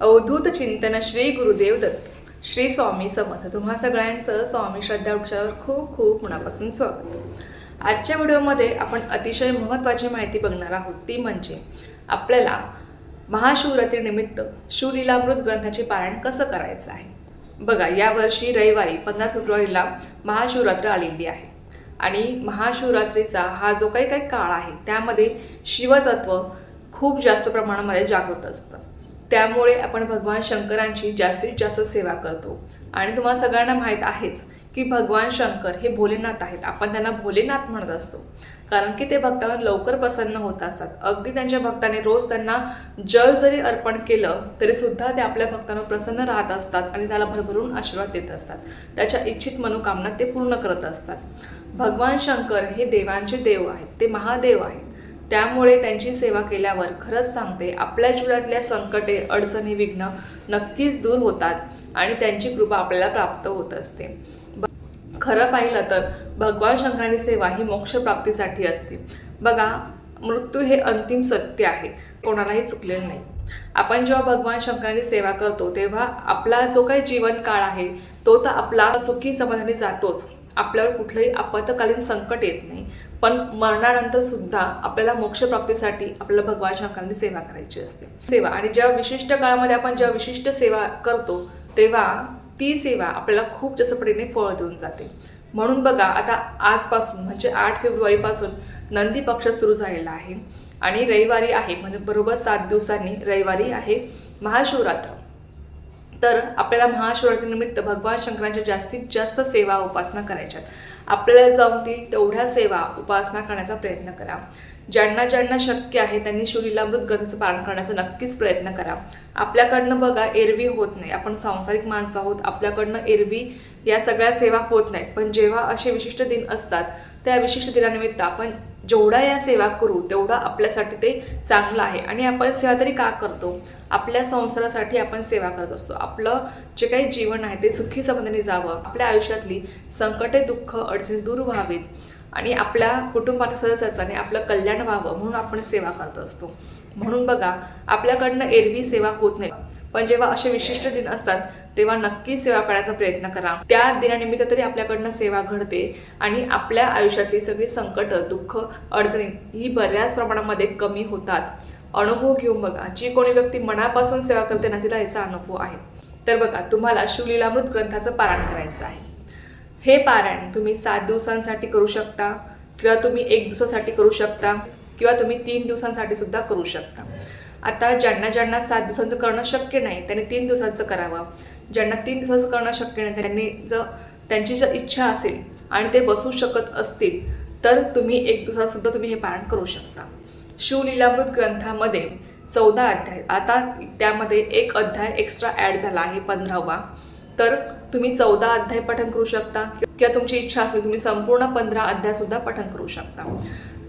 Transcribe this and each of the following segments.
अवधूत चिंतन श्री गुरुदेव दत्त. श्री स्वामी समर्थ. तुम्हा सगळ्यांचं स्वामी श्रद्धा वृक्षावर खूप खूप मनापासून स्वागत. आजच्या व्हिडिओमध्ये आपण अतिशय महत्त्वाची माहिती बघणार आहोत. ती म्हणजे आपल्याला महाशिवरात्रीनिमित्त शिवलीलामृत ग्रंथाचे पारायण कसं करायचं आहे? बघा यावर्षी रविवारी पंधरा फेब्रुवारीला महाशिवरात्र आलेली आहे. आणि महाशिवरात्रीचा हा जो काही काही काळ आहे त्यामध्ये शिवतत्व खूप जास्त प्रमाणामध्ये जागृत असतं. त्यामुळे आपण भगवान शंकरांची जास्तीत जास्त सेवा करतो. आणि तुम्हाला सगळ्यांना माहीत आहेच की भगवान शंकर हे भोलेनाथ आहेत. आपण त्यांना भोलेनाथ म्हणत असतो. कारण की ते भक्तावर लवकर प्रसन्न होत असतात. अगदी त्यांच्या भक्ताने रोज त्यांना जल जरी अर्पण केलं तरी सुद्धा ते आपल्या भक्तांवर प्रसन्न राहत असतात आणि त्याला भरभरून आशीर्वाद देत असतात. त्याच्या इच्छित मनोकामना ते पूर्ण करत असतात. भगवान शंकर हे देवांचे देव आहेत. ते महादेव आहेत. त्यामुळे त्यांची सेवा केल्यावर खरंच सांगते आपल्या जीवनातल्या संकटे अडचणी विघ्न नक्कीच दूर होतात आणि त्यांची कृपा आपल्याला प्राप्त होत असते. खरं पाहिलं तर भगवान शंकरांची सेवा ही मोक्षप्राप्तीसाठी असते. बघा मृत्यू हे अंतिम सत्य आहे कोणालाही चुकलेलं नाही. आपण जेव्हा भगवान शंकरांची सेवा करतो तेव्हा आपला जो काही जीवन काळ आहे तो तर आपला सुखी समाधानी जातोच. आपल्यावर कुठलंही आपत्कालीन संकट येत नाही. पण मरणानंतर सुद्धा आपल्याला मोक्षप्राप्तीसाठी आपल्याला भगवान शंकरांनी सेवा करायची असते. सेवा आणि जेव्हा विशिष्ट काळामध्ये आपण जेव्हा विशिष्ट सेवा करतो तेव्हा ती सेवा आपल्याला खूप जास्त पटीने फळ देऊन जाते. म्हणून बघा आता आजपासून म्हणजे आठ फेब्रुवारीपासून नंदी पक्ष सुरू झालेला आहे आणि रविवारी आहे म्हणजे बरोबर सात दिवसांनी रविवारी आहे महाशिवरात्र. तर आपल्याला महाशिवरात्रीनिमित्त भगवान शंकरांच्या जास्तीत जास्त सेवा उपासना करायच्यात. आपल्याला जमतील तेवढ्या सेवा उपासना करण्याचा प्रयत्न करा. ज्यांना ज्यांना शक्य आहे त्यांनी शिवलीलामृत ग्रंथाचं पालन करण्याचा नक्कीच प्रयत्न करा. आपल्याकडनं बघा एरवी होत नाही. आपण सांसारिक माणसं आहोत. आपल्याकडनं एरवी या सगळ्या सेवा होत नाहीत पण जेव्हा असे विशिष्ट दिन असतात त्या विशिष्ट दिनानिमित्त आपण जेवढा या सेवा करू तेवढा आपल्यासाठी ते चांगलं आहे. आणि आपण सेवा तरी का करतो? आपल्या संसारासाठी आपण सेवा करत असतो. आपलं जे काही जीवन आहे ते सुखी संबंधाने जावं. आपल्या आयुष्यातली संकटे दुःख अडचणी दूर व्हावीत. आणि आपल्या कुटुंबाच्या सदस्याचं आपलं कल्याण व्हावं म्हणून आपण सेवा करत असतो. म्हणून बघा आपल्याकडनं एरवी सेवा होत नाही. पण जेव्हा असे विशिष्ट दिन असतात तेव्हा नक्की सेवा करण्याचा प्रयत्न करा. त्या दिनानिमित्त तरी आपल्याकडनं सेवा घडते आणि आपल्या आयुष्यातली सगळी संकट दुःख अडचणी ही बऱ्याच प्रमाणामध्ये कमी होतात. अनुभव घेऊन बघा जी कोणी व्यक्ती मनापासून सेवा करते ना तिला याचा अनुभव आहे. तर बघा तुम्हाला शिवलीलामृत ग्रंथाचं पारायण करायचं आहे. हे पारायण तुम्ही सात दिवसांसाठी करू शकता किंवा तुम्ही एक दिवसासाठी करू शकता किंवा तुम्ही तीन दिवसांसाठी सुद्धा करू शकता. आता ज्यांना ज्यांना सात दिवसांचं करणं शक्य नाही त्यांनी तीन दिवसांचं करावं. ज्यांना तीन दिवसाचं करणं शक्य नाही त्यांनी जर त्यांची जर इच्छा असेल आणि ते बसू शकत असतील तर तुम्ही एक दिवसातसुद्धा तुम्ही हे पारण करू शकता. शिवलीलामृत ग्रंथामध्ये चौदा अध्याय आता त्यामध्ये एक अध्याय एक्स्ट्रा ॲड झाला आहे पंधरावा. तर तुम्ही चौदा अध्याय पठन करू शकता किंवा तुमची इच्छा असेल तुम्ही संपूर्ण पंधरा अध्याय सुद्धा पठन करू शकता.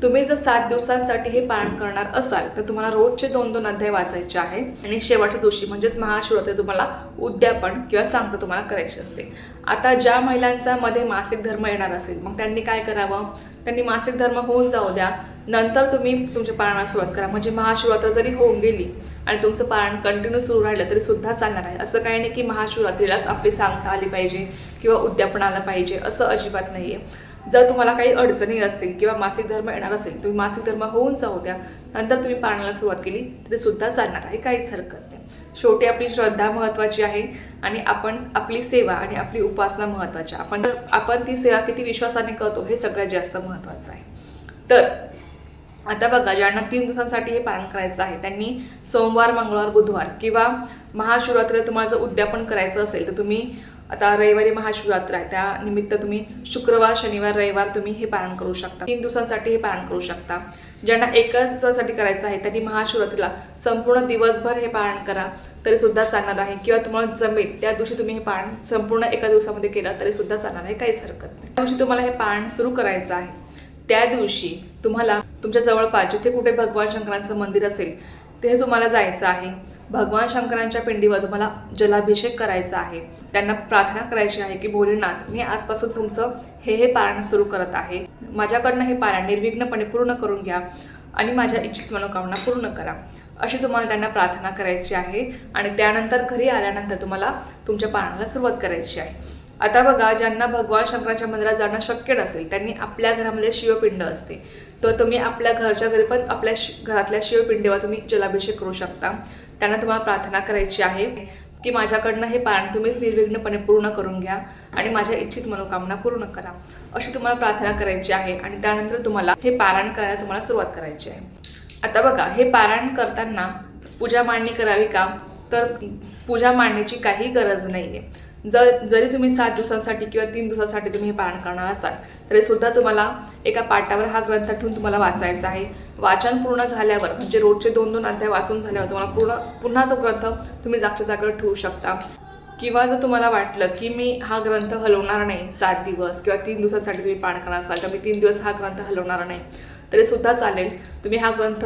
तुम्ही जर सात दिवसांसाठी हे पारण करणार असाल तर तुम्हाला रोजचे दोन दोन अध्याय वाचायचे आहे आणि शेवटच्या दिवशी म्हणजेच महाशिवरात्री तुम्हाला उद्यापन किंवा सांगता तुम्हाला करायची असते. आता ज्या महिलांचा मध्ये मासिक धर्म येणार असेल मग त्यांनी काय करावं? त्यांनी मासिक धर्म होऊन जाऊ द्या. नंतर तुम्ही तुमच्या पारायणाला सुरुवात करा. म्हणजे महाशिवरात्र जरी होऊन गेली आणि तुमचं पारायण कंटिन्यू सुरू राहिलं तरी सुद्धा चालणार आहे. असं काही नाही की महाशिवरात्रीलाच आपली सांगता आली पाहिजे किंवा उद्यापन आलं पाहिजे असं अजिबात नाही आहे जर तुम्हाला काही अडचणी असतील किंवा मासिक धर्म येणार असेल तुम्ही मासिक धर्म होऊन जाऊ द्या. नंतर तुम्ही पाळण्याला सुरुवात केली तरी सुद्धा चालणार आहे काहीच हरकत नाही. शेवटी आपली श्रद्धा महत्त्वाची आहे आणि आपण आपली सेवा आणि आपली उपासना महत्त्वाची आहे. आपण आपण ती सेवा किती विश्वासाने करतो हे सगळ्यात जास्त महत्त्वाचं आहे. तर आता बघा ज्यांना तीन दिवसांसाठी हे पालन करायचं आहे त्यांनी सोमवार मंगळवार बुधवार किंवा महाशिवरात्रीला तुम्हाला जर उद्यापन करायचं असेल तर तुम्ही आता रविवारी महाशिवरात्र आहे. त्या निमित्त तुम्ही शुक्रवार शनिवार रविवार तुम्ही हे पारण करू शकता. तीन दिवसांसाठी हे पारण करू शकता. ज्यांना एकाच दिवसासाठी करायचं आहे त्यांनी महाशिवरात्रीला संपूर्ण दिवसभर हे पारण करा तरी सुद्धा चालणार आहे. किंवा तुम्हाला जमेल त्या दिवशी तुम्ही हे पारण संपूर्ण एका दिवसामध्ये केलं तरी सुद्धा चालणार आहे. काहीच हरकत नाही. त्या दिवशी तुम्हाला हे पारण सुरू करायचं आहे. त्या दिवशी तुम्हाला तुमच्या जवळपास जिथे कुठे भगवान शंकरांचं मंदिर असेल तिथे तुम्हाला जायचं आहे. भगवान शंकरांच्या पिंडीवर तुम्हाला जलाभिषेक करायचा आहे. त्यांना प्रार्थना करायची आहे की भोलेनाथ मी आजपासून तुमचं हे हे पारायण सुरू करत आहे. माझ्याकडनं हे पारायण निर्विघ्नपणे पूर्ण करून घ्या आणि माझ्या इच्छित मनोकामना पूर्ण करा. अशी तुम्हाला त्यांना प्रार्थना करायची आहे आणि त्यानंतर घरी आल्यानंतर तुम्हाला तुमच्या पारणाला सुरुवात करायची आहे. आता बघा ज्यांना भगवान शंकराच्या मंदिरात जाणं शक्य नसेल त्यांनी आपल्या घरामध्ये शिवपिंड असते. तर तुम्ही आपल्या घरच्या घरी पण आपल्या शि घरातल्या शिवपिंडीवर तुम्ही जलाभिषेक करू शकता. त्यांना तुम्हाला प्रार्थना करायची आहे की माझ्याकडनं हे पारण तुम्हीच निर्विघ्नपणे पूर्ण करून घ्या आणि माझ्या इच्छित मनोकामना पूर्ण करा. अशी तुम्हाला प्रार्थना करायची आहे आणि त्यानंतर तुम्हाला हे पारायण करायला तुम्हाला सुरुवात करायची आहे. आता बघा हे पारायण करताना पूजा मांडणी करावी का? तर पूजा मांडण्याची काही गरज नाही आहे जर जरी तुम्ही सात दिवसांसाठी किंवा तीन दिवसांसाठी तुम्ही हे पारायण करणार असाल तरी सुद्धा तुम्हाला एका पाटावर हा ग्रंथ ठेवून तुम्हाला वाचायचा आहे. वाचन पूर्ण झाल्यावर म्हणजे रोजचे दोन दोन अध्याय वाचून झाल्यावर तुम्हाला पूर्ण पुन्हा तो ग्रंथ तुम्ही जागच्या जागेवर ठेवू शकता. किंवा जर तुम्हाला वाटलं की मी हा ग्रंथ हलवणार नाही सात दिवस किंवा तीन दिवसासाठी तुम्ही पारायण करणार असाल तर मी तीन दिवस हा ग्रंथ हलवणार नाही तरी सुद्धा चालेल. तुम्ही हा ग्रंथ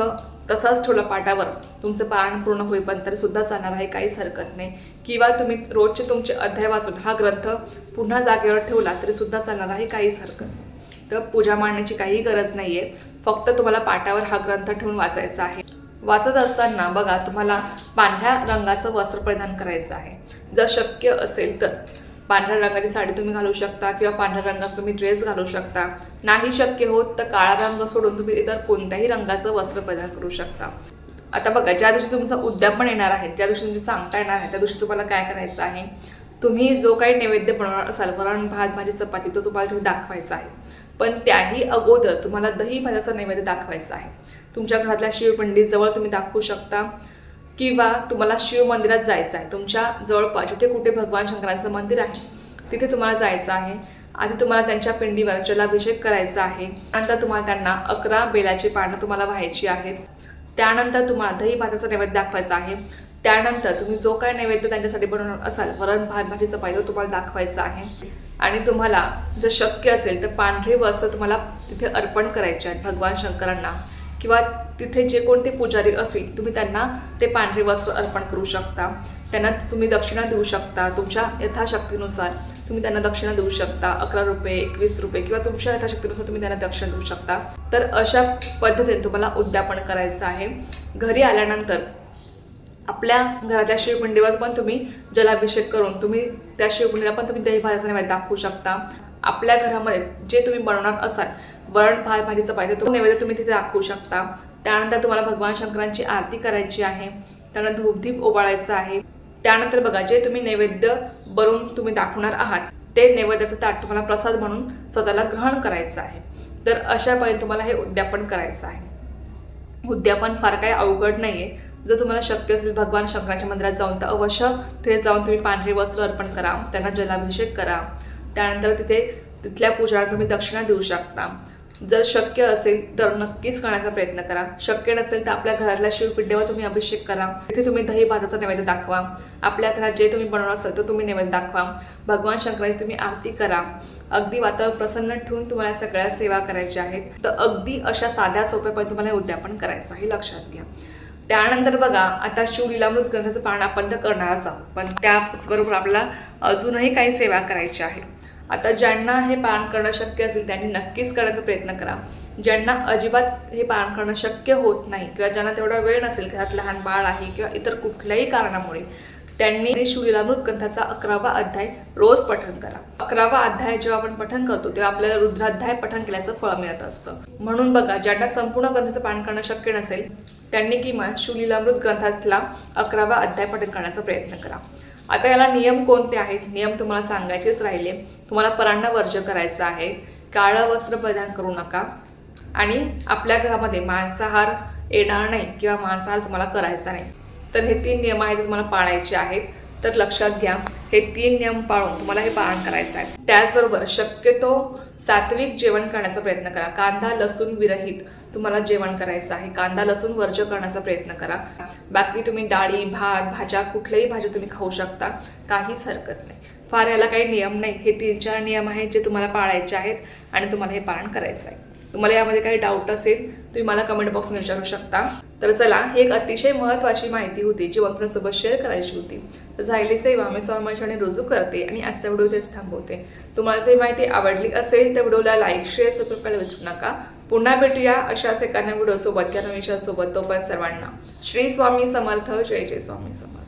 तसाच ठेवला पाटावर. तुमचं पारायण पूर्ण होईपर्यंत सुद्धा चालणार आहे काहीच हरकत नाही. किंवा तुम्ही रोजचे तुमचे अध्याय वाचून हा ग्रंथ पुन्हा जागेवर ठेवला तरी सुद्धा चालणार आहे काहीच हरकत नाही. तर पूजा मांडण्याची काही गरज नाही आहे फक्त तुम्हाला पाटावर हा ग्रंथ ठेवून वाचायचा आहे. वाचत असताना बघा तुम्हाला पांढऱ्या रंगाचं वस्त्र परिधान करायचं आहे. जर शक्य असेल तर. पांढऱ्या रंगाची साडी तुम्ही घालू शकता किंवा पांढऱ्या रंगाचा तुम्ही ड्रेस घालू शकता. नाही शक्य होत तर काळा रंग सोडून तुम्ही इतर कोणत्याही रंगाचं वस्त्र परिधान करू शकता. आता बघा ज्या दिवशी तुमचं उद्यापन येणार आहे ज्या दिवशी तुमची सांगता येणार आहे त्या दिवशी तुम्हाला काय करायचं आहे? तुम्ही जो काही नैवेद्य बनवणार असाल वरण भात भाजी चपाती तो तुम्हाला तुम्ही दाखवायचा आहे. पण त्याही अगोदर तुम्हाला दही भाज्याचा नैवेद्य दाखवायचा आहे. तुमच्या घरातल्या शिवपंडीजवळ तुम्ही दाखवू शकता. किंवा तुम्हाला शिव मंदिरात जायचं आहे. तुमच्या जवळपास जिथे कुठे भगवान शंकरांचं मंदिर आहे तिथे तुम्हाला जायचं आहे. आधी तुम्हाला त्यांच्या पिंडीवर जलाभिषेक करायचा आहे. त्यानंतर तुम्हाला त्यांना अकरा बेलाची पानं तुम्हाला व्हायची आहेत. त्यानंतर तुम्हाला दही भाताचा नैवेद्य दाखवायचा आहे. त्यानंतर तुम्ही जो काय नैवेद्य त्यांच्यासाठी बनवणार असाल वरण भात भाजी चपाती तो तुम्हाला दाखवायचा आहे. आणि तुम्हाला जर शक्य असेल तर पांढरे वस्त्र तुम्हाला तिथे अर्पण करायचे आहेत भगवान शंकरांना. किंवा तिथे जे कोणते पुजारी असतील तुम्ही त्यांना ते पांढरे वस्त्र अर्पण करू शकता. त्यांना तुम्ही दक्षिणा देऊ शकता. तुमच्या यथाशक्तीनुसार तुम्ही त्यांना दक्षिणा देऊ शकता. अकरा रुपये एकवीस रुपये किंवा तुमच्या यथाशक्तीनुसार तुम्ही त्यांना दक्षिणा देऊ शकता. तर अशा पद्धतीने तुम्हाला उद्यापन करायचं आहे. घरी आल्यानंतर आपल्या घरातल्या शिवपिंडीवर पण तुम्ही जलाभिषेक करून तुम्ही त्या शिवपिंडीला पण तुम्ही दही भाताचा नैवेद्य दाखवू शकता. आपल्या घरामध्ये जे तुम्ही बनवणार असाल वरण भात भाजी पाहिजे तो नैवेद्य तुम्ही तिथे दाखवू शकता. त्यानंतर तुम्हाला भगवान शंकरांची आरती करायची आहे. त्यांना धूपदीप ओवाळायचं आहे. त्यानंतर बघा जे तुम्ही नैवेद्य बनवून तुम्ही दाखवणार आहात ते नैवेद्याचं ताट तुम्हाला प्रसाद म्हणून स्वतःला ग्रहण करायचं आहे. तर अशा पद्धतीने तुम्हाला हे उद्यापन करायचं आहे. उद्यापन फार काही अवघड नाही आहे जर तुम्हाला शक्य असेल भगवान शंकराच्या मंदिरात जाऊन तर अवश्य तिथे जाऊन तुम्ही पांढरे वस्त्र अर्पण करा. त्यांना जलाभिषेक करा. त्यानंतर तिथे तिथल्या पूजाला तुम्ही दक्षिणा देऊ शकता. जर शक्य असेल तर नक्कीच करण्याचा प्रयत्न करा. शक्य नसेल तर आपल्या घरातल्या शिवपिंडीवर तुम्ही अभिषेक करा. तिथे तुम्ही दही भाताचा नैवेद्य दाखवा. आपल्या घरात जे तुम्ही बनवणार असेल तो तुम्ही नैवेद्य दाखवा. भगवान शंकराची तुम्ही आरती करा. अगदी वातावरण प्रसन्न ठेवून तुम्हाला सगळ्या सेवा करायच्या आहेत. तर अगदी अशा साध्या सोप्यापणे तुम्हाला उद्यापन करायचं आहे. लक्षात घ्या. त्यानंतर बघा आता शिवलीलामृत ग्रंथाचं पारण आपण तर करणारच आहोत. पण त्याचबरोबर आपल्याला अजूनही काही सेवा करायची आहे. आता ज्यांना हे पारण करणं शक्य असेल त्यांनी नक्कीच करण्याचा प्रयत्न करा. ज्यांना अजिबात हे पारण करणं शक्य होत नाही किंवा ज्यांना तेवढा वेळ नसेल घरात लहान बाळ आहे किंवा इतर कुठल्याही कारणामुळे त्यांनी शिवलीलामृत ग्रंथाचा अकरावा अध्याय रोज पठन करा. अकरावा अध्याय जेव्हा आपण पठन करतो तेव्हा आपल्याला रुद्राध्याय पठन केल्याचं फळ मिळत असतं. म्हणून बघा ज्यांना संपूर्ण ग्रंथाचं पारण करणं शक्य नसेल त्यांनी किमान शिवलीलामृत ग्रंथातला अकरावा अध्याय पठन करण्याचा प्रयत्न करा. आता याला नियम कोणते आहेत? नियम तुम्हाला सांगायचेच राहिले. तुम्हाला परांना वर्ज करायचं आहे. काळं वस्त्र परिधान करू नका. आणि आपल्या घरामध्ये मांसाहार येणार नाही किंवा मांसाहार तुम्हाला करायचा नाही. तर हे तीन नियम आहेत ते तुम्हाला पाळायचे आहेत. तर लक्षात घ्या हे तीन नियम पाळून तुम्हाला हे पालन करायचं आहे. त्याचबरोबर शक्यतो सात्विक जेवण करण्याचा प्रयत्न करा. कांदा लसूण विरहित तुम्हाला जेवण करायचं आहे. कांदा लसूण वर्ज करण्याचा प्रयत्न करा. बाकी तुम्ही डाळी भात भाज्या कुठल्याही भाज्या तुम्ही खाऊ शकता. काहीच हरकत नाही. फार याला काही नियम नाही. हे तीन चार नियम आहेत जे तुम्हाला पाळायचे आहेत आणि तुम्हाला हे पालन करायचं आहे. तुम्हाला यामध्ये काही डाऊट असेल तुम्ही मला कमेंट बॉक्समध्ये विचारू शकता. तर चला ही एक अतिशय महत्त्वाची माहिती होती जी मला शेअर करायची होती. तर झालेली सेवा मी स्वामीच्याने रुजू करते आणि आजचा व्हिडिओ इथेच थांबवते. तुम्हाला जर माहिती आवडली असेल तर व्हिडिओला लाईक शेअर सबस्क्राईब करायला विसरू नका. पुन्हा भेटूया अशाच एखाद्या व्हिडिओसोबत किंवा नवीन तो पण सर्वांना. श्री स्वामी समर्थ. जय जय स्वामी समर्थ.